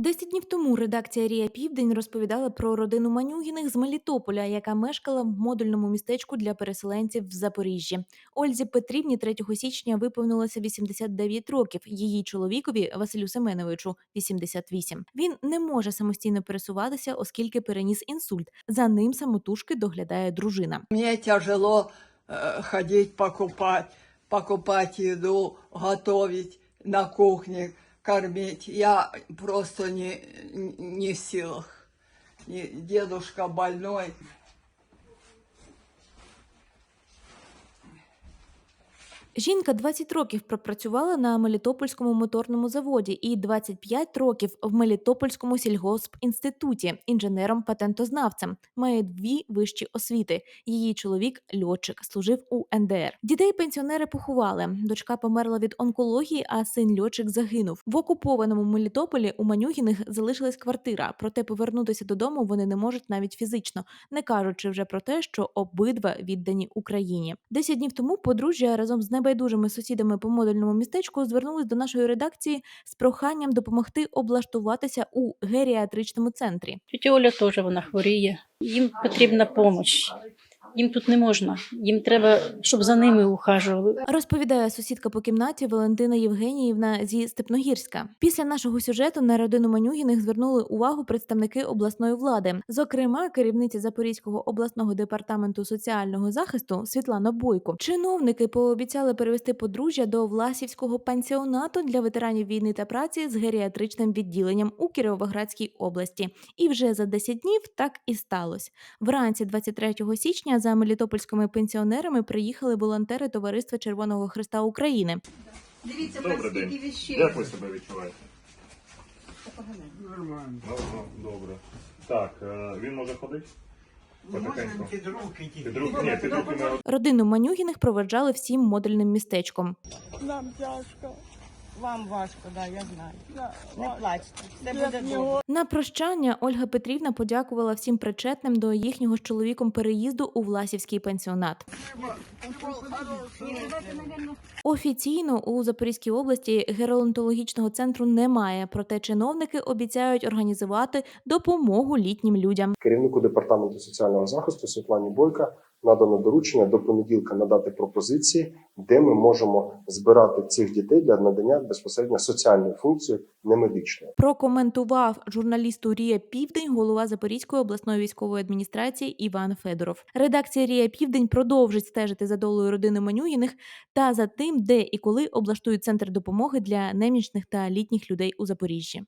Десять днів тому редакція Рія Південь розповідала про родину Манюгіних з Мелітополя, яка мешкала в модульному містечку для переселенців в Запоріжжі. Ользі Петрівні 3 січня виповнилося 89 років. Її чоловікові Василю Семеновичу 88. Він не може самостійно пересуватися, оскільки переніс інсульт. За ним самотужки доглядає дружина. Мне тяжело э, ходить покупать, покупать еду, готовить на кухне, кормить. Я просто не, не в силах. Дедушка больной. Жінка 20 років пропрацювала на Мелітопольському моторному заводі і 25 років в Мелітопольському сільгоспінституті інженером-патентознавцем. Має дві вищі освіти. Її чоловік льотчик, служив у НДР. Дітей пенсіонери поховали. Дочка померла від онкології, а син льотчик загинув. В окупованому Мелітополі у Манюгіних залишилась квартира, проте повернутися додому вони не можуть навіть фізично, не кажучи вже про те, що обидва віддані Україні. Десять днів тому подружжя разом з небайдужими сусідами по модульному містечку звернулись до нашої редакції з проханням допомогти облаштуватися у геріатричному центрі. Тетя Оля теж вона хворіє. Їм потрібна допомога. Їм тут не можна. Їм треба, щоб за ними ухажували. Розповідає сусідка по кімнаті Валентина Євгеніївна зі Степногірська. Після нашого сюжету на родину Манюгіних звернули увагу представники обласної влади, зокрема керівниця Запорізького обласного департаменту соціального захисту Світлана Бойко. Чиновники пообіцяли перевести подружжя до Власівського пансіонату для ветеранів війни та праці з геріатричним відділенням у Кіровоградській області. І вже за 10 днів так і сталося. Вранці 23 січня за мелітопольськими пенсіонерами приїхали волонтери Товариства Червоного Христа України. Дивіться, Добрий скільки день. віщей. Як ви себе відчуваєте? Нормально. добре. Так, е, він може ходити? Потихеньку. Під руки тільки. Під руки, ні, під руки не Родину Манюгіних проведжали всім модульним містечком. Нам тяжко. Вам важко, да, я знаю. Не плачте, все буде добре. На прощання Ольга Петрівна подякувала всім причетним до їхнього з чоловіком переїзду у Власівський пенсіонат. Офіційно у Запорізькій області геронтологічного центру немає, проте чиновники обіцяють організувати допомогу літнім людям. керівнику департаменту соціального захисту Світлані Бойка надано доручення до понеділка надати пропозиції, де ми можемо збирати цих дітей для надання безпосередньо соціальної функції, не медичної. Прокоментував журналісту Рія Південь голова Запорізької обласної військової адміністрації Іван Федоров. Редакція Рія Південь продовжить стежити за долею родини Манюгіних та за тим, де і коли облаштують центр допомоги для немічних та літніх людей у Запоріжжі.